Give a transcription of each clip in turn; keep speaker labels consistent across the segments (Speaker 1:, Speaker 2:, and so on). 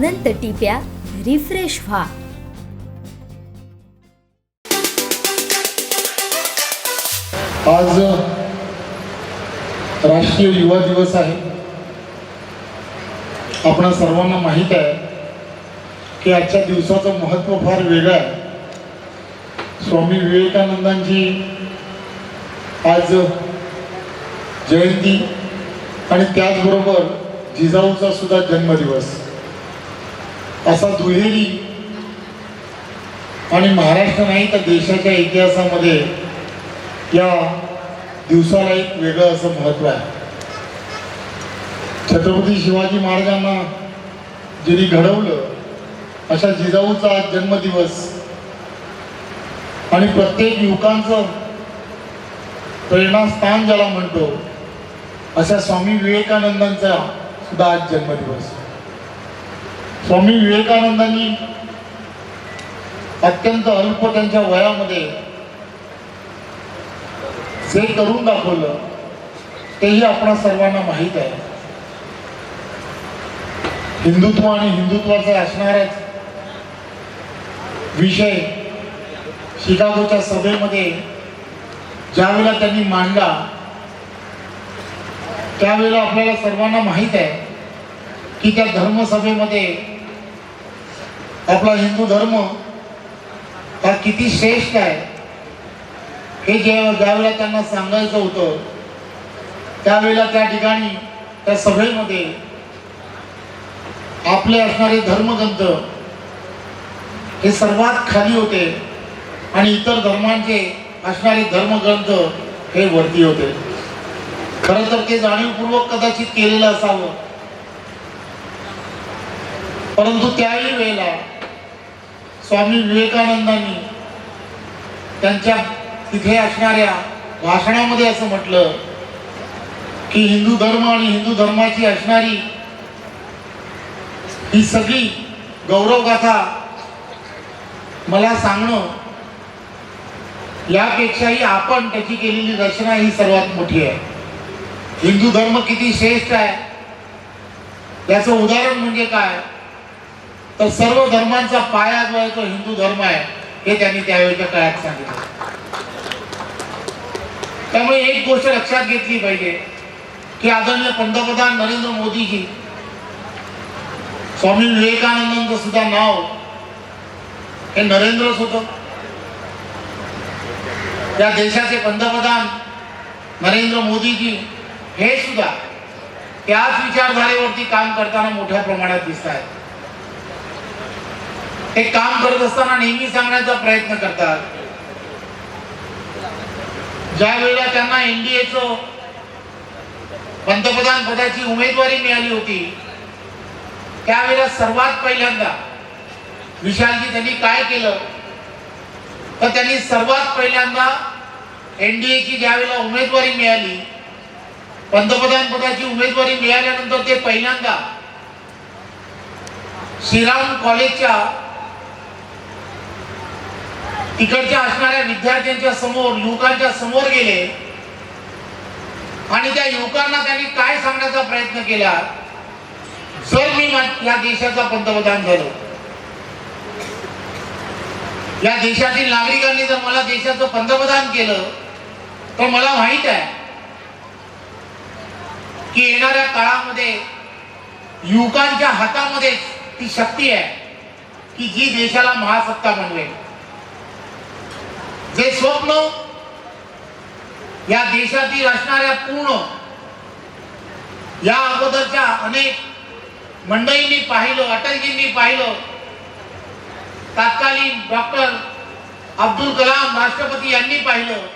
Speaker 1: अनंत टिप्या refresh व्हा.
Speaker 2: आज राष्ट्रीय युवा दिवस आहे. आपण सर्वांना माहीत आहे की आजच्या दिवसाचं महत्त्व फार वेगळं आहे. स्वामी विवेकानंदांची आज जयंती आणि त्याचबरोबर जिजाऊचा सुद्धा जन्मदिवस. असा दुहेरी. आणि महाराष्ट्र नाही तर देशाच्या इतिहासामध्ये या दिवसाला एक वेगळं असं महत्त्व आहे. छत्रपती शिवाजी महाराजांना ज्यांनी घडवलं अशा जिजाऊचा आज जन्मदिवस. आणि प्रत्येक युवकांचं प्रेरणास्थान ज्याला म्हणतो अशा स्वामी विवेकानंदांचा सुद्धा आज जन्मदिवस. स्वामी विवेकानंदांनी अत्यंत अल्प त्यांच्या वयामध्ये जे करून दाखवलं तेही आपणा सर्वांना माहीत आहे. हिंदुत्व आणि हिंदुत्वाचा असणाराच विषय शिकागोच्या सभेमध्ये ज्यावेळेला त्यांनी मांडला त्यावेळेला आपल्याला सर्वांना माहीत आहे की त्या धर्मसभेमध्ये आपला हिंदू धर्म हा किती श्रेष्ठ आहे? हे जेव्हा ज्यावेळेला त्यांना सांगायचं होतं त्यावेळेला त्या ठिकाणी त्या सभेमध्ये आपले असणारे धर्मग्रंथ हे सर्वात खाली होते आणि इतर धर्मांचे असणारे धर्मग्रंथ हे वरती होते. खरं तर ते जाणीवपूर्वक कदाचित केलेलं असावं. परंतु त्याही वेळेला स्वामी विवेकानंदांनी त्यांच्या तिथे असणाऱ्या भाषणामध्ये असं म्हटलं की हिंदू धर्म आणि हिंदू धर्माची असणारी ही सगळी गौरवगाथा मला सांगणं यापेक्षाही आपण त्याची केलेली रचना ही सर्वात मोठी आहे. हिंदू धर्म किती श्रेष्ठ आहे? याचं उदाहरण म्हणजे काय? तर सर्व धर्मांचा पाया जो आहे तो हिंदू धर्म आहे हे त्यांनी त्यावेळेच्या काळात सांगितलं. त्यामुळे एक गोष्ट लक्षात घेतली पाहिजे की आदरणीय पंतप्रधान नरेंद्र मोदीजी स्वामी विवेकानंदांचं सुद्धा नाव हे नरेंद्रच होतं. त्या देशाचे पंतप्रधान नरेंद्र मोदीजी हे सुद्धा त्याच विचारधारेवरती काम करताना मोठ्या प्रमाणात दिसत आहेत ते काम करत असताना नेहमी सांगण्याचा प्रयत्न करतात. ज्या वेळेला त्यांना एनडीएच पंतप्रधान पदाची उमेदवारी मिळाली होती त्यावेळेला सर्वात पहिल्यांदा विशालजी त्यांनी काय केलं? तर त्यांनी सर्वात पहिल्यांदा एनडीएची ज्यावेळेला उमेदवारी मिळाली पंतप्रधान पदाची उमेदवारी मिळाल्यानंतर ते पहिल्यांदा श्रीराम कॉलेजच्या तिकडच्या असणाऱ्या विद्यार्थ्यांच्या समोर युवकांच्या समोर गेले. आणि त्या युवकांना त्यांनी काय सांगण्याचा प्रयत्न केला? जर मी या देशाचा पंतप्रधान झालो. या देशातील नागरिकांनी जर मला देशाचं पंतप्रधान केलं तर मला माहीत आहे की येणाऱ्या काळामध्ये युवकांच्या हातामध्ये ती शक्ती आहे की जी देशाला महासत्ता बनवेल. जे स्वप्न या देशातील असणाऱ्या पूर्ण या अगोदरच्या अनेक मंडळींनी पाहिलं अटलजींनी पाहिलं तत्कालीन डॉक्टर अब्दुल कलाम राष्ट्रपती यांनी पाहिलं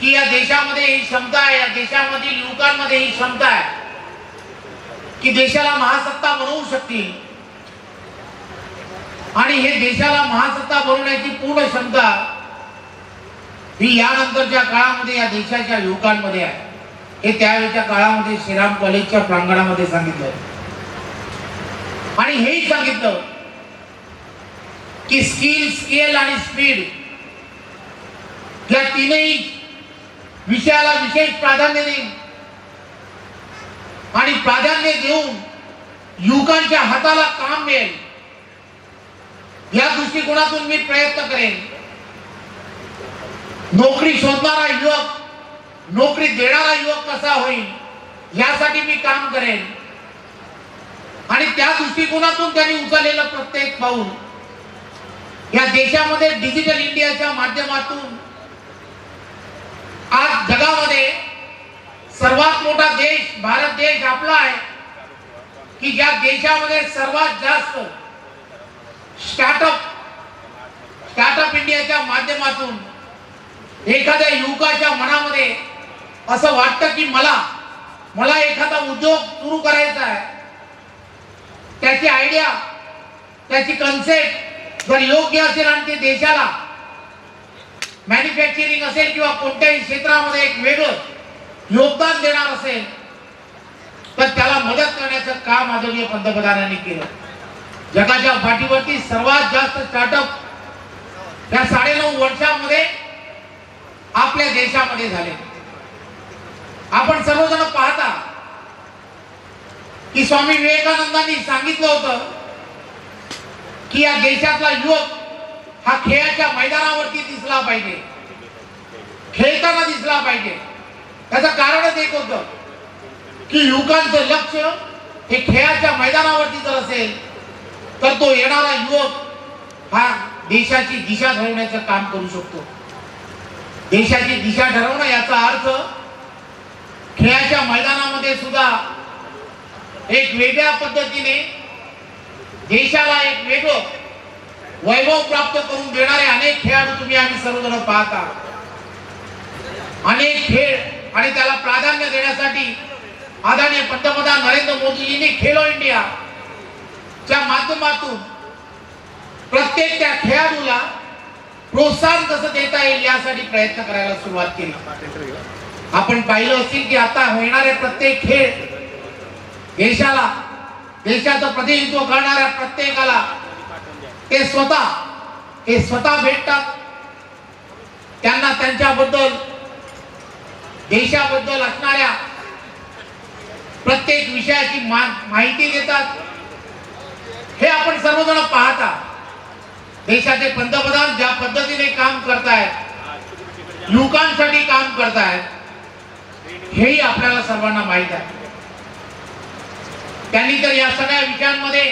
Speaker 2: की या देशामध्ये ही क्षमता आहे या देशामधील युवकांमध्ये ही क्षमता आहे की देशाला महासत्ता बनवू शकतील. आणि हे देशाला महासत्ता बनवण्याची पूर्ण क्षमता ही यानंतरच्या काळामध्ये या देशाच्या युवकांमध्ये आहे. हे त्यावेळेच्या काळामध्ये श्रीराम कॉलेजच्या प्रांगणामध्ये सांगितलं. आणि हेही सांगितलं की स्किल स्केल आणि स्पीड या तीनही विषयाला विशेष प्राधान्य देईन आणि प्राधान्य देऊन युवकांच्या हाताला काम मिळेल. या दृष्टिकोनातून मी प्रयत्न करेन नोकरी शोधणारा युवक नोकरी देणारा युवक कसा होईल यासाठी मी काम करेन. आणि त्या दृष्टिकोनातून त्यांनी उचललेलं प्रत्येक पाऊल. या देशामध्ये डिजिटल इंडियाच्या माध्यमातून आज जगामध्ये सर्वात मोठा देश भारत देश आपला आहे की ज्या देशामध्ये सर्वात जास्त स्टार्टअप स्टार्टअप इंडियाच्या माध्यमातून एखाद्या युवकाच्या मनामध्ये असं वाटतं की मला मला एखादा उद्योग सुरू करायचा आहे. त्याची आयडिया त्याची कन्सेप्ट जर योग्य असेल आणि ते देशाला मॅन्युफॅक्चरिंग असेल किंवा कोणत्याही क्षेत्रामध्ये एक वेगळं योगदान देणार असेल तर त्याला मदत करण्याचं काम आदरणीय पंतप्रधानांनी केलं. जगाच्या पाठीवरती सर्वात जास्त स्टार्टअप या साडेनऊ वर्षामध्ये आपल्या देशामध्ये झाले. आपण सर्वजण पाहता की स्वामी विवेकानंदांनी सांगितलं होतं की या देशातला युवक हा खेळाच्या मैदानावरती दिसला पाहिजे. खेळताना दिसला पाहिजे. त्याचं कारणच एक होतं की युवकांचं लक्ष हे खेळाच्या मैदानावरती जर असेल तर तो येणारा युवक हा देशाची दिशा ठरवण्याचं काम करू शकतो. देशाची दिशा ठरवणं याचा अर्थ खेळाच्या मैदानामध्ये सुद्धा एक वेगळ्या पद्धतीने देशाला एक वेगळं वैभव प्राप्त करून देणारे अनेक खेळाडू तुम्ही आम्ही सर्वजण पाहता. अनेक खेळ आणि त्याला प्राधान्य देण्यासाठी आदरणीय पंतप्रधान नरेंद्र मोदीजींनी खेलो इंडिया च्या माध्यमातून प्रत्येक त्या खेळाडूला प्रोत्साहन कसं देता येईल यासाठी प्रयत्न करायला सुरुवात केली. आपण पाहिलं असेल की आता होणारे प्रत्येक खेळ देशाला देशाचं प्रतिनिधित्व करणाऱ्या प्रत्येकाला ते स्वतः ते स्वतः भेटतात. त्यांना त्यांच्याबद्दल देशाबद्दल असणाऱ्या प्रत्येक विषयाची मा- माहिती देतात. हे आपण सर्वजण पाहता. देशाचे पंतप्रधान लोकांसाठी काम करतायत हेही आपल्याला सर्वांना माहीत आहे. त्यांनी तर या सगळ्या विषयांमध्ये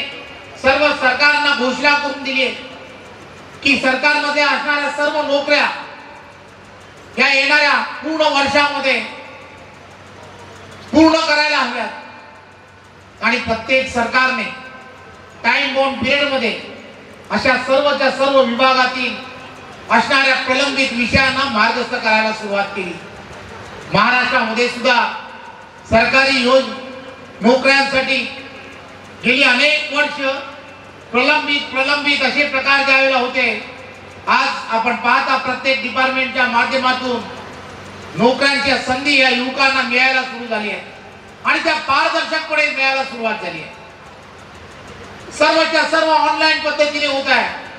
Speaker 2: सर्व सरकारना घोषणा करून दिली की सरकारमध्ये असणाऱ्या सर्व नोकऱ्या या येणाऱ्या पूर्ण वर्षामध्ये पूर्ण करायला हव्यात. आणि प्रत्येक सरकारने टाइम बाउंड पिरियडमध्ये अशा सर्वच्या सर्व विभागातील असणाऱ्या प्रलंबित विषयांना मार्गस्थ करायला सुरुवात केली. महाराष्ट्रामध्ये सुद्धा सरकारी योज नोकऱ्यांसाठी गेली अनेक वर्ष प्रलंबित प्रलंबित असे प्रकार ज्यावेळेला होते आज आपण पाहता प्रत्येक डिपार्टमेंटच्या माध्यमातून नोकऱ्यांच्या संधी या युवकांना मिळायला सुरू झाली आहे. आणि त्या पारदर्शकपणे मिळायला सुरुवात झाली आहे. सर्वच्या सर्व ऑनलाईन पद्धतीने होत आहे.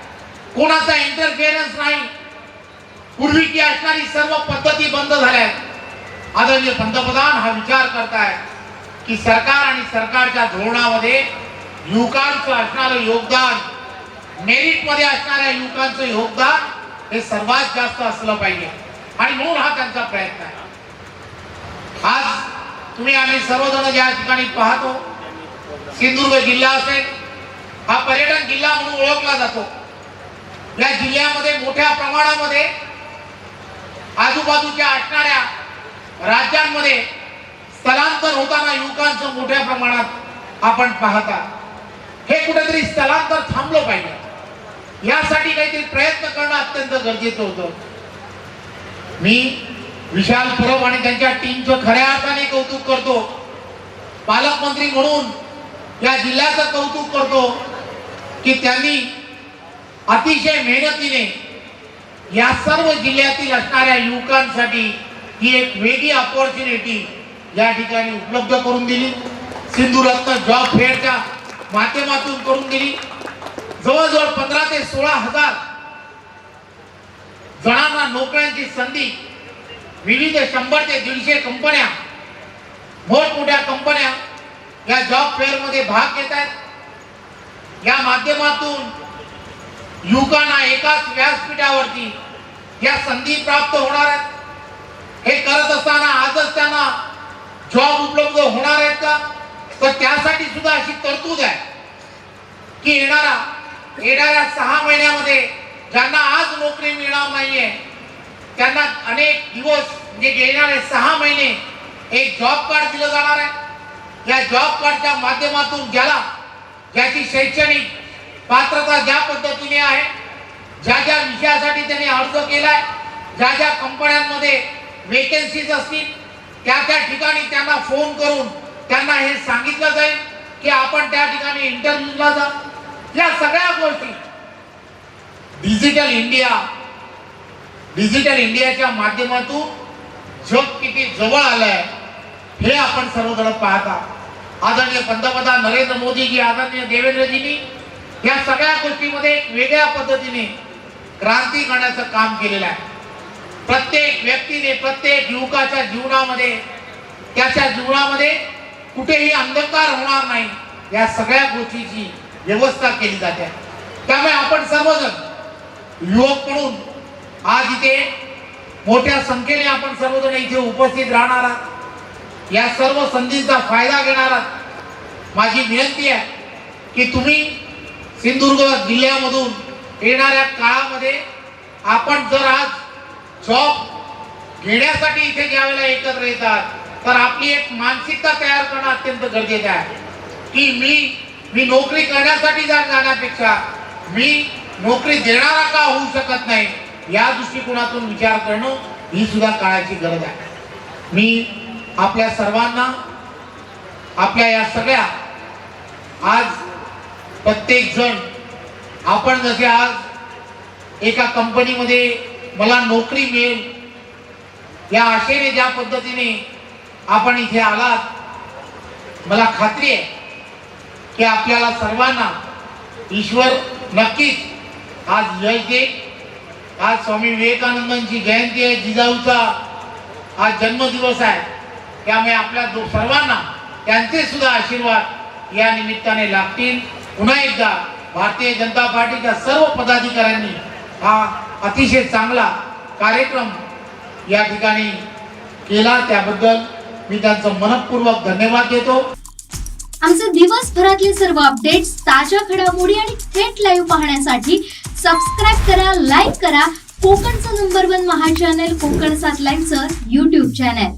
Speaker 2: कोणाचा इंटरफिअरन्स नाही. पूर्वीची असणारी सर्व पद्धती बंद झाल्या. आहेत आदरणीय पंतप्रधान हा विचार करताय की सरकार आणि सरकारच्या धोरणामध्ये युवकांचं असणारं योगदान मेरिटमध्ये असणाऱ्या युवकांचं योगदान हे सर्वात जास्त असलं पाहिजे. आणि म्हणून हा त्यांचा प्रयत्न आहे. आज तुम्ही आम्ही सर्वजण ज्या ठिकाणी पाहतो सिंधुदुर्ग जिल्हा असेल हा पर्यटन जिल्हा म्हणून ओळखला जातो. या जिल्ह्यामध्ये मोठ्या प्रमाणामध्ये आजूबाजूच्या असणाऱ्या राज्यांमध्ये स्थलांतर होताना युवकांचं मोठ्या प्रमाणात आपण पाहता. हे कुठेतरी स्थलांतर थांबलं पाहिजे. यासाठी काहीतरी प्रयत्न करणं अत्यंत गरजेचं होतं. मी विशाल परब आणि त्यांच्या टीमचं खऱ्या अर्थाने कौतुक करतो. पालकमंत्री म्हणून या जिल्ह्याचं कौतुक करतो की त्यांनी अतिशय मेहनतीने या सर्व जिल्ह्यातील असणाऱ्या युवकांसाठी ही एक वेगळी ऑपॉर्च्युनिटी या ठिकाणी उपलब्ध करून दिली. सिंधुरत्न जॉब फेअरच्या माध्यमातून करून दिली. जवळजवळ पंधरा ते सोळा हजार जणांना नोकऱ्यांची संधी विविध शंभर ते दीडशे कंपन्या मोठमोठ्या कंपन्या या जॉब फेअरमध्ये भाग घेत आहेत. या माध्यमातून युवकांना एकाच व्यासपीठावरती या संधी प्राप्त होणार आहेत. हे करत असताना आजच त्यांना जॉब उपलब्ध होणार आहेत का? तर त्यासाठी सुद्धा अशी तरतूद आहे की येणारा येणाऱ्या सहा महिन्यामध्ये ज्यांना आज नोकरी मिळणार नाहीये त्यांना अनेक दिवस म्हणजे येणारे सहा महिने एक जॉब कार्ड दिलं जाणार आहे. या जॉब कार्डच्या माध्यमातून ज्याला ज्याची शैक्षणिक पात्रता ज्या पद्धतीने आहे ज्या ज्या विषयासाठी त्यांनी अर्ज केलाय ज्या ज्या कंपन्यांमध्ये वेकेन्सीज असतील त्या त्या ठिकाणी त्यांना फोन करून त्यांना हे सांगितलं जाईल की आपण त्या ठिकाणी इंटरव्ह्यूला जा. या सगळ्या गोष्टी डिजिटल इंडिया डिजिटल इंडियाच्या माध्यमातून जग किती जवळ आलंय हे आपण सर्वजण पाहता. आदरणीय पंतप्रधान नरेंद्र मोदीजी आदरणीय देवेंद्रजींनी या सगळ्या गोष्टीमध्ये एक वेगळ्या पद्धतीने क्रांती करण्याचं काम केलेलं आहे. प्रत्येक व्यक्तीने प्रत्येक युवकाच्या जीवनामध्ये त्याच्या जीवनामध्ये कुठेही अंधकार होणार नाही या सगळ्या गोष्टीची व्यवस्था केली जाते. त्यामुळे आपण सर्वजण युवक म्हणून आज इथे मोठ्या संख्येने आपण सर्वजण इथे उपस्थित राहणार आहात. या सर्व संधीचा फायदा घेणार आहात. माझी विनंती आहे की तुम्ही सिंधुदुर्ग जिल्ह्यामधून येणाऱ्या काळामध्ये आपण जर आज जॉब घेण्यासाठी इथे ज्यावेळेला एकत्र येतात तर आपली एक मानसिकता तयार करणं अत्यंत गरजेचं आहे. की मी मी नोकरी करण्यासाठी जर जाण्यापेक्षा मी नोकरी देणारा का होऊ शकत नाही या दृष्टिकोनातून विचार करणं ही सुद्धा काळाची गरज आहे. मी आपल्या सर्वांना आपल्या या सगळ्या आज प्रत्येक जण आपण जसे आज एका कंपनीमध्ये मला नोकरी मिळेल या आशेने ज्या पद्धतीने आपण इथे आलात मला खात्री आहे की आपल्याला सर्वांना ईश्वर नक्कीच आज यश दे आज स्वामी विवेकानंदांची जयंती आहे जिजाऊचा आज जन्मदिवस आहे. त्यामुळे आपल्या सर्वांना त्यांचे सुद्धा आशीर्वाद या निमित्ताने लागतील. पुन्हा एकदा भारतीय जनता पार्टीच्या सर्व पदाधिकाऱ्यांनी हा अतिशय चांगला कार्यक्रम या ठिकाणी केला. त्याबद्दल मी त्यांचं मनपूर्वक धन्यवाद देतो.
Speaker 3: आमचे दिवसभरातले सर्व अपडेट्स ताज्या घडामोडी आणि थेट लाईव्ह पाहण्यासाठी सबस्क्राईब करा लाईक करा. कोकणचं number one Maha channel Konkan सात लाईव्हचं युट्यूब चॅनल